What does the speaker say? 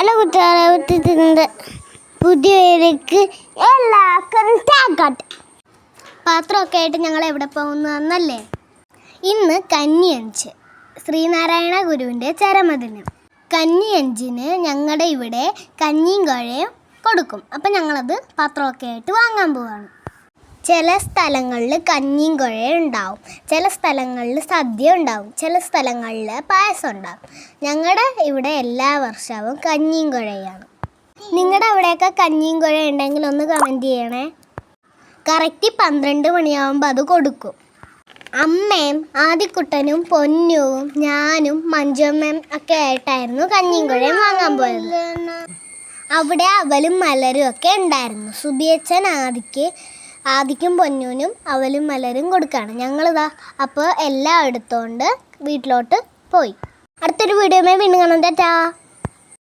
അല്ല കുട്ടികളെ കുത്തിട്ടുണ്ട് പുതിയവർക്ക് എല്ലാവർക്കും ടാക്കട്ട് പാത്രമൊക്കെ ആയിട്ട് ഞങ്ങൾ എവിടെ പോകുന്നതെന്നല്ലേ? ഇന്ന് കന്നിയഞ്ച് ശ്രീനാരായണ ഗുരുവിന്റെ ചരമദിനം. കന്നിയഞ്ചിന് ഞങ്ങളുടെ ഇവിടെ കഞ്ഞിയും കോഴയും കൊടുക്കും. അപ്പം ഞങ്ങളത് പാത്രമൊക്കെ ആയിട്ട് വാങ്ങാൻ പോവാണ്. ചില സ്ഥലങ്ങളിൽ കഞ്ഞിയും കുഴയും ഉണ്ടാവും. ചില സ്ഥലങ്ങളിൽ സദ്യ ഉണ്ടാവും. ചില സ്ഥലങ്ങളിൽ പായസം ഉണ്ടാവും. ഞങ്ങളുടെ ഇവിടെ എല്ലാ വർഷവും കഞ്ഞിയും കുഴയാണ് നിങ്ങളുടെ അവിടെയൊക്കെ കഞ്ഞിയും കുഴ ഉണ്ടെങ്കിൽ ഒന്ന് കമന്റ് ചെയ്യണേ. കറക്റ്റ് പന്ത്രണ്ട് മണിയാവുമ്പോൾ അത് കൊടുക്കും. അമ്മയും ആദിക്കുട്ടനും പൊന്നുവും ഞാനും മഞ്ജുമ്മയും ഒക്കെ ആയിട്ടായിരുന്നു കഞ്ഞിയും കുഴയും വാങ്ങാൻ പോയത്. അവിടെ അവലും മലരും ഒക്കെ ഉണ്ടായിരുന്നു. സുബിയച്ചൻ ആദിക്ക് ആദിക്കും പൊന്നൂനും അവലും മലരും കൊടുക്കുകയാണ് ഞങ്ങളിതാ അപ്പോൾ എല്ലാം എടുത്തുകൊണ്ട് വീട്ടിലോട്ട് പോയി. അടുത്തൊരു വീഡിയോമേ വീണ്ടും കാണാം. ടാറ്റാ.